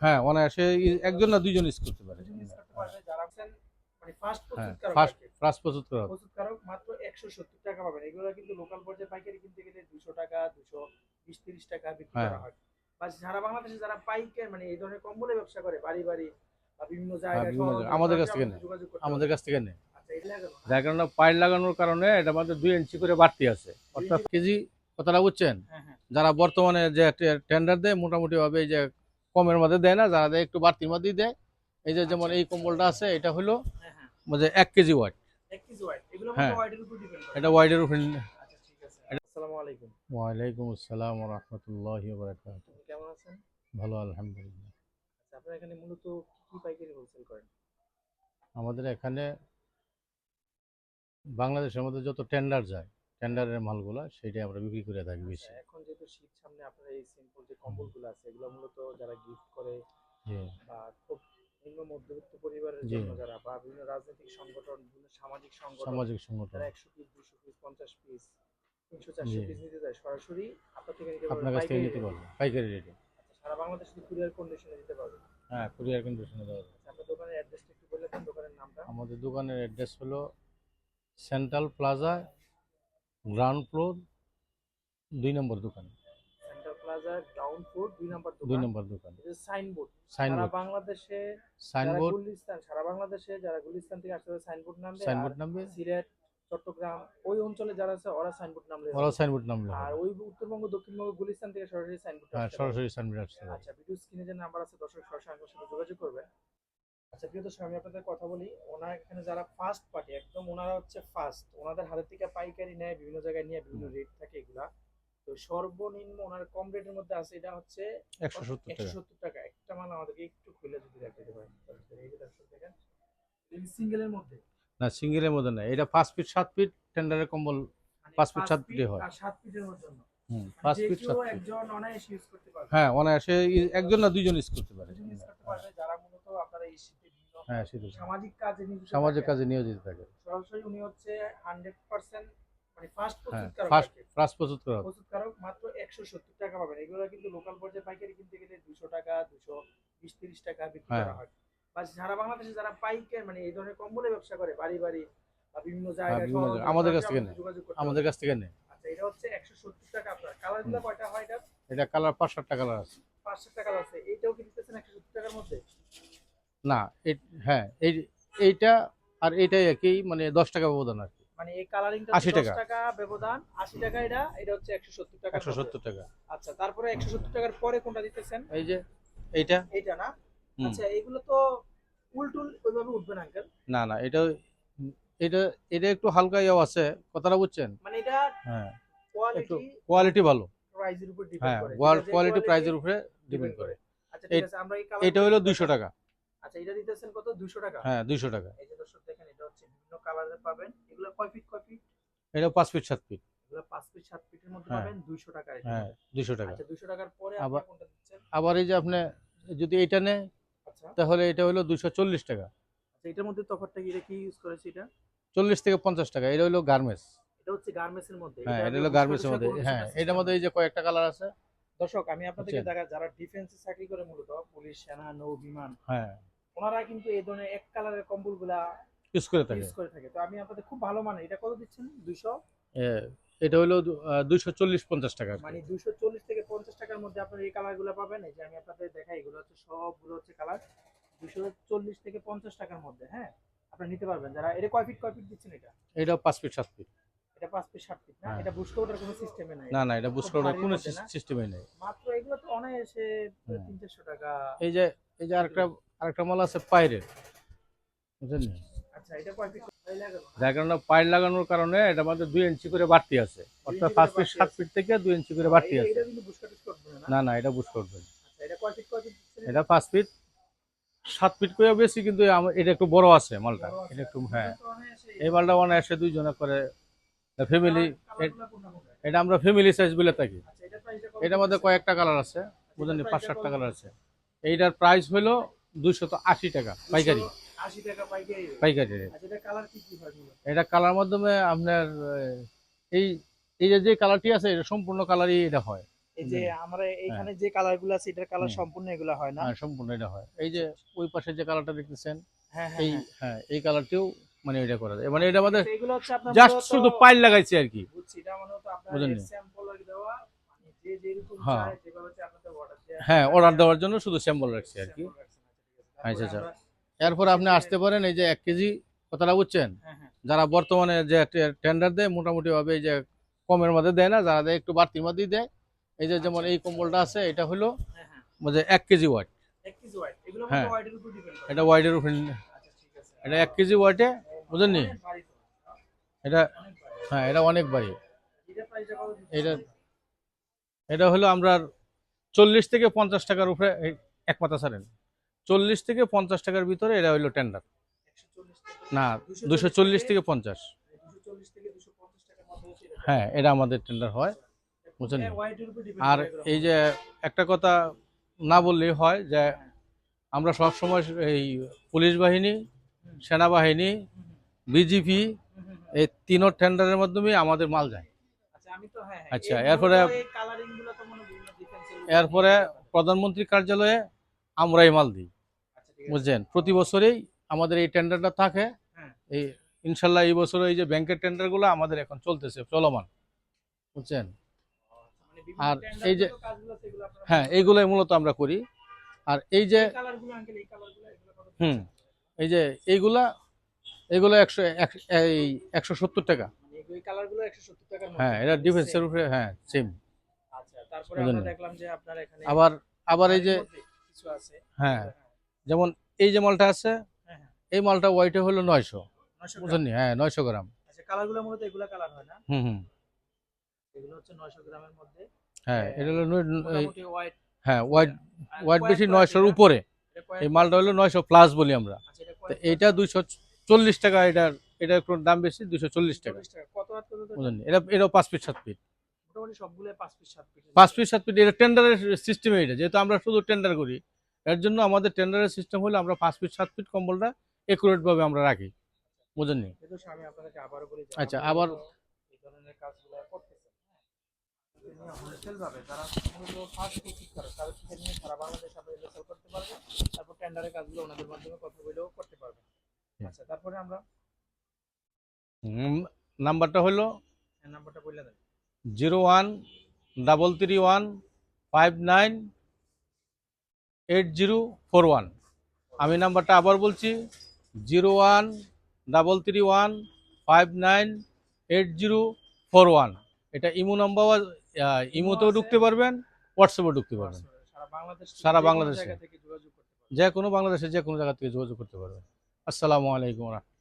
হ্যাঁ অনায়াসে একজন না দুইজন ইউজ করতে পারে মানে ফার্স্ট হ্যাঁ প্রস্তুতকারক ফার্স্ট আর কি। ফার্স্ট প্রস্তুত করা মাত্র একশো সত্তর টাকা পাবেন এগুলো কিন্তু লোকাল পর্যায়ে পাইকারি কিনতে গেলে দুশো টাকা দুশো বিশ তিরিশ টাকা বিক্রি হ্যাঁ। করা হয় বা সারা বাংলাদেশে যারা পাইকারি মানে এই ধরনের ব্যবসা করে বাড়ি বাড়ি বা বিভিন্ন জায়গায় হ্যাঁ। আমাদের কাছ থেকে আমাদের কাছ থেকে নেই? যার কারণে পাইল লাগানোর কারণে এটা আমাদের দুই ইঞ্চি করে বাড়তি আছে অর্থাৎ কেজি কথাটা বুঝছেন যারা বর্তমানে যে টেন্ডার দেয় মোটামুটি ভাবে এই যে কমের মধ্যে দেয় না যারা দেয় একটু বাড়তির মধ্যেই দেয় এই যে যেমন এই কম্বলটা আছে এটা হলো হ্যাঁ হ্যাঁ মানে এক কেজি ওয়াট। এগুলো হ্যাঁ। এটা ওয়াইডের উপর আচ্ছা। ওয়ালাইকুম আসসালাম রহমতুল্লাহ কেমন আছেন? ভালো আলহামদুলিল্লাহ আচ্ছা, আপনারা এখানে মূলত কি কি পাইকারি হোলসেল করেন? আমাদের এখানে বাংলাদেশের মধ্যে যত টেন্ডার যায় টেন্ডারের মালগুলো সেটাই আমরা বিক্রি করে থাকি বেশি। আচ্ছা, এখন যেহেতু শীত সামনে আপনার এই সিম্পল যে কম্বলগুলো আছে এগুলো মূলত যারা গিফট করে জি। বা খুব নিম্ন মধ্যবিত্ত পরিবারের জন্য যারা বা বিভিন্ন রাজনৈতিক সংগঠন বিভিন্ন সামাজিক সংগঠন সামাজিক সংগঠন। যারা একশো পিস দুশো পিস পঞ্চাশ পিস তিনশো চারশো। পিস নিতে যায় সরাসরি আপনার থেকে নিতে আপনার কাছ থেকে নিতে পারবে পাইকারি রেটে আচ্ছা, সারা বাংলাদেশে কুরিয়ার কন্ডিশনে দিতে পারবে? হ্যাঁ কুরিয়ার কন্ডিশনে দেওয়া যাবে। আচ্ছা, আপনার দোকানের অ্যাড্রেসটা একটু বলে দেন দোকানের নামটা। আমাদের দোকানের অ্যাড্রেস হলো সেন্ট্রাল প্লাজা গ্রাউন্ড ফ্লোর দুই নম্বর দোকান। সেন্টার প্লাজা গ্রাউন্ড ফ্লোর দুই নাম্বার দুই নম্বর দোকান। সাইনবোর্ড সারা বাংলাদেশে যারা সাইনবোর্ড গুলিস্তান সারা বাংলাদেশে যারা গুলিস্তান থেকে আসলে সাইনবোর্ড নামবে। সাইনবোর্ড আর নামবে সিলেট চট্টগ্রাম ওই অঞ্চলে যারা আছে ওরা সাইনবোর্ড নামলে ওরা সাইনবোর্ড নামলে আর ওই উত্তরবঙ্গ দক্ষিণবঙ্গ গুলিস্তান থেকে সরাসরি সাইনবোর্ড হ্যাঁ সরাসরি সাইনবোর্ড আসতে আচ্ছা ভিডিও স্ক্রিনে যে নাম্বার আছে দর্শক সরাসরি আমার সাথে যোগাযোগ করবে আচ্ছা প্রিয় দর্শক আমি আপনাদের কথা বলি। ওনার এখানে যারা ফার্স্ট পার্টি একদম ওনারা হচ্ছে ফার্স্ট ওনাদের হাতের থেকে পাইকারি নেয় বিভিন্ন জায়গায় নিয়ে বিভিন্ন রেট থাকে এগুলা। তো সর্বনিম্ন ওনার কম রেটের মধ্যে আছে এটা হচ্ছে একশো সত্তর টাকা। একটা মাল আমাদেরকে একটু খুলে যদি দেখাতে পারেন। এই যে দর্শক দেখেন সিঙ্গেলের মধ্যে? না সিঙ্গেলের মধ্যে না। এটা পাঁচ ফিট সাত ফিট টেন্ডারের কম্বল মানে পাঁচ ফিট, সাত ফিটে হয়। সাত ফিটের জন্য হুম মানে পাঁচ ফিট সাত ফিট একজন অনায়াসে ইউজ করতে পারবে। হ্যাঁ অনায়াসে একজন না দুইজন ইউজ করতে পারে। যারা মূলত আপনারা এই শীতে হ্যাঁ সেটাই সামাজিক কাজে নিয়োজিত সামাজিক কাজে নিয়োজিত থাকে। সরাসরি উনি হচ্ছে হান্ড্রেড পার্সেন্ট মানে ফার্স্ট হ্যাঁ প্রস্তুতকারক ফার্স্ট আর কি। ফার্স্ট প্রস্তুত করা হবে। প্রস্তুতকারক মাত্র একশো সত্তর টাকা পাবেন। এগুলো কিন্তু লোকাল পর্যায়ে পাইকারি কিনতে গেলে দুশো টাকা দুশো বিশ তিরিশ টাকা বিক্রি হ্যাঁ। করা হয়। বা সারা বাংলাদেশে যারা পাইকারি মানে এই ধরনের কম্বলের ব্যবসা করে বাড়ি বাড়ি বা বিভিন্ন জায়গায় শহর জায়গায়। আমাদের কাছ থেকে নেয়। আমাদের কাছ থেকে নেই আচ্ছা এটা হচ্ছে একশো সত্তর টাকা আপনার। কালারগুলো কয়টা হয় এটা? এটা কালার পাঁচ সাতটা কালার আছে। পাঁচশো টাকা আছে। এইটাও কি দিতেছেন একশো সত্তর টাকার মধ্যে? না হ্যাঁ এই এইটা আর এইটাই একই মানে দশ টাকা ব্যবধান আর কি। মানে এই কালারিংটা 80 টাকা। টাকা ব্যবধান আশি টাকা এটা এটা হচ্ছে একশো সত্তর টাকা একশো সত্তর টাকা। আচ্ছা তারপরে একশো সত্তর টাকার পরে কোনটা দিতেছেন? এই যে এইটা। এইটা না? আচ্ছা এগুলো তো উল্টুল ওইভাবে উঠবে না আঙ্কেল না না এটা এটা এটা একটু হালকা ইয়েও আছে কথাটা বুঝছেন? মানে এটা হ্যাঁ কোয়ালিটি কোয়ালিটি ভালো। প্রাইজের উপর ডিপেন্ড হ্যাঁ কোয়ালিটি প্রাইজের প্রাইজের উপরে ডিপেন্ড করে। আচ্ছা ঠিক আছে আমরা এই এটা হলো দুইশো টাকা। আচ্ছা এটা দিতেছেন কত? 200 টাকা? হ্যাঁ দুইশো টাকা। এই যে দর্শক দেখেন এটা হচ্ছে বিভিন্ন কালারের পাবেন। এগুলো কয় ফিট কয় ফিট এটা পাঁচ ফিট সাত ফিট এগুলো 5 ফিট 7 ফিটের মধ্যে হ্যাঁ। পাবেন 200 টাকা হ্যাঁ দুইশো টাকা। আচ্ছা 200 টাকার পরে আপনি কোনটা দিচ্ছেন? আবার এই যে আপনি যদি এটা নেয় আচ্ছা। তাহলে এটা হলো দুইশো চল্লিশ টাকা। আচ্ছা এটার মধ্যে তফাৎটা কি? এটা কি ইউজ করেছে এটা? চল্লিশ থেকে পঞ্চাশ টাকা এটা হলো গার্মেন্টস। এটা হচ্ছে গার্মেন্টস এর মধ্যে। হ্যাঁ এটা হলো বুঝতে গার্মেন্টসের মধ্যে। হ্যাঁ এটার মধ্যে এই যে কয়েকটা কালার আছে। দর্শক আমি আপনাদেরকে দেখা যারা ডিফেন্সে চাকরি করে মূলত পুলিশ সেনা নৌ বিমান হ্যাঁ। ওনারা কিন্তু এই ধরনের এক কালারের কম্বলগুলা ইউজ করে থাকে। ইউজ করে থাকে। তো আমি আপনাদের খুব ভালো মানে এটা কত দিচ্ছেন? 200 এ, এটা হলো দুইশো চল্লিশ পঞ্চাশ টাকা আর কি। মানে 240 থেকে 50 টাকার মধ্যে আপনারা এই কালার কালারগুলো পাবেন। এই যে আমি আপনাদের দেখাই এগুলো হচ্ছে সবগুলো হচ্ছে কালার 240 থেকে 50 টাকার মধ্যে হ্যাঁ? আপনারা নিতে পারবেন। যারা এটা কয় ফিট কয় ফিট দিচ্ছেন এটা? এটা পাঁচ ফিট সাত ফিট এটা 5 ফিট 7 ফিট না? হ্যাঁ। এটা বুশ কোডের কোনো সিস্টেমে নাই। না না এটা বুঝ করার কোনো? সিস্টেমই নেই। মাত্র এগুলো তো অনায়াসে হ্যাঁ। 300 টাকা। এই যে এই যে আরেকটা আরেকটা মাল আছে পাইরের। বুঝলেন? আচ্ছা এটা কয় ফিট কয় লাগল যার কারণে পাইর লাগানোর কারণে এটা আমাদের দুই ইঞ্চি করে বাড়তি আছে। অর্থাৎ পাঁচ ফিট সাত ফিট থেকে দুই ইঞ্চি করে বাড়তি আছে। না? না এটা করবেন আচ্ছা এটা পাঁচ ফিট সাত ফিট করে বেশি কিন্তু এটা একটু বড় আছে মালটা। এটা একটু হ্যাঁ। এই মালটা দুইজনে করে ফ্যামিলি? এটা আমরা ফ্যামিলি সাইজ বলে থাকি। আচ্ছা এটার মধ্যে কয়েকটা কালার আছে। বুঝলেন পাঁচ সাতটা কালার আছে। এইটার প্রাইস হলো দুইশত আশি টাকা পাইকারি। 80 টাকা পাইকারি। পাইকারি আচ্ছা এটা কালার কি কি হয় এটা কালার মাধ্যমে আপনার এই এই যে যে কালারটি আছে এটা সম্পূর্ণ কালারই এটা হয়। এই যে আমরা এখানে যে কালারগুলো আছে এটার কালার সম্পূর্ণ এগুলা হয় না? হ্যাঁ সম্পূর্ণ এটা হয়। এই যে ওই পাশে যে কালারটা দেখতেছেন হ্যাঁ এই হ্যাঁ। এই কালারটিও মানে এটা করা যায়। মানে এটা আমাদের এগুলো হচ্ছে আপনার জাস্ট শুধু পাইল লাগাইছি আর কি। বুঝছি এটা মানে তো আপনার বুঝলেন? মানে যে হ্যাঁ। অর্ডার দেওয়া হ্যাঁ অর্ডার দেওয়ার জন্য শুধু স্যাম্পল রাখছি আর কি। আচ্ছা, আচ্ছা, আচ্ছা। এরপর আপনি আসতে পারেন এই যে এক কেজি কথাটা বুঝছেন হ্যাঁ, হ্যাঁ। যারা বর্তমানে যে টেন্ডার দেয় মোটামুটি ভাবে এই যে কমের মধ্যে দেয় না যারা দেয় একটু বাড়তির মধ্যেই দেয় এই যে যেমন এই কম্বলটা আছে এটা হলো হ্যাঁ, হ্যাঁ। যে এক কেজি ওয়াট হ্যাঁ। এটা ওয়াইডের উপরে আচ্ছা। এটা এক কেজি ওয়াটে বুঝলেন এটা হ্যাঁ এটা অনেক বাড়ি? এটা এটা হলো আমরা চল্লিশ থেকে পঞ্চাশ টাকার উপরে এক পাতা ছাড়েন চল্লিশ থেকে পঞ্চাশ টাকার ভিতরে এটা হলো টেন্ডার না দুশো চল্লিশ থেকে পঞ্চাশ 240 থেকে 250 টাকার মধ্যে হচ্ছে এটা। হ্যাঁ এটা আমাদের টেন্ডার হয় বুঝলেন? আর এই যে একটা কথা না বললেই হয় যে আমরা সব সময় এই পুলিশ বাহিনী সেনাবাহিনী বিজিপি। এই তিনো টেন্ডারের মাধ্যমে আমাদের মাল যায় আচ্ছা, এরপরে- এরপরে প্রধানমন্ত্রী কার্যালয়ে আমরাই মাল দিই। বুঝছেন প্রতি বছরেই আমাদের এই টেন্ডারটা থাকে। হ্যাঁ। এই ইনশাল্লাহ এই বছর এই যে ব্যাংকের টেন্ডারগুলো আমাদের এখন চলতেছে চলমান। বুঝছেন মানে আর এই যে হ্যাঁ এইগুলোই মূলত আমরা করি। আর এই যে হুম এই যে এইগুলা এইগুলো একশো এক- এই একশো সত্তর টাকা। মানে এই- এই colour গুলো 170 টাকার মধ্যে। হ্যাঁ এটা ডিফেন্সের উপরে হ্যাঁ সেম আচ্ছা, আবার আবার এই যে হ্যাঁ, যেমন এই যে মালটা আছে হ্যাঁ, হ্যাঁ। এই মালটা ওয়াইটে হলো নয়শো। 900 বুঝলেন হ্যাঁ নয়শো গ্রাম। আচ্ছা, মূলত এগুলা colour হয় না? হুম হুম। এগুলো হচ্ছে 900 গ্রামের মধ্যে। হ্যাঁ এটা হলো হ্যাঁ ওয়াইট আর ওয়াইট বেশি নয়শোর উপরে। এই মালটা হলো নয়শো প্লাস বলি আমরা। আচ্ছা, তো এইটা দুইশো চল্লিশ টাকা এটার এটা একটু দাম বেশি দুইশো চল্লিশ টাকা। 40 টাকা। কত হাত কত তো? বুঝলেন এটা এটাও পাঁচ ফিট সাত ফিট পাঁচ ফিট সাত ফিট এটা টেন্ডারের সিস্টেম এটা যেহেতু আমরা শুধু টেন্ডার করি এর জন্য আমাদের টেন্ডারের সিস্টেম হলো আমরা পাঁচ ফিট সাত ফিট কম্বলটা একুরেট ভাবে আমরা রাখি। বুঝলেন নি? আচ্ছা, আবার- নাম্বারটা হলো zero one double three one five nine eight zero four one আমি নাম্বারটা আবার বলছি zero one double three one five nine eight zero four one এটা ইমো নাম্বার ইমোতেও ঢুকতে পারবেন হোয়াটসঅ্যাপেও ঢুকতে পারবেন। সারা বাংলাদেশে। যে কোনো বাংলাদেশে। যে কোনো জায়গা থেকে যোগাযোগ করতে পারবেন। আসসালামু আলাইকুম রহমতুল্লাহ।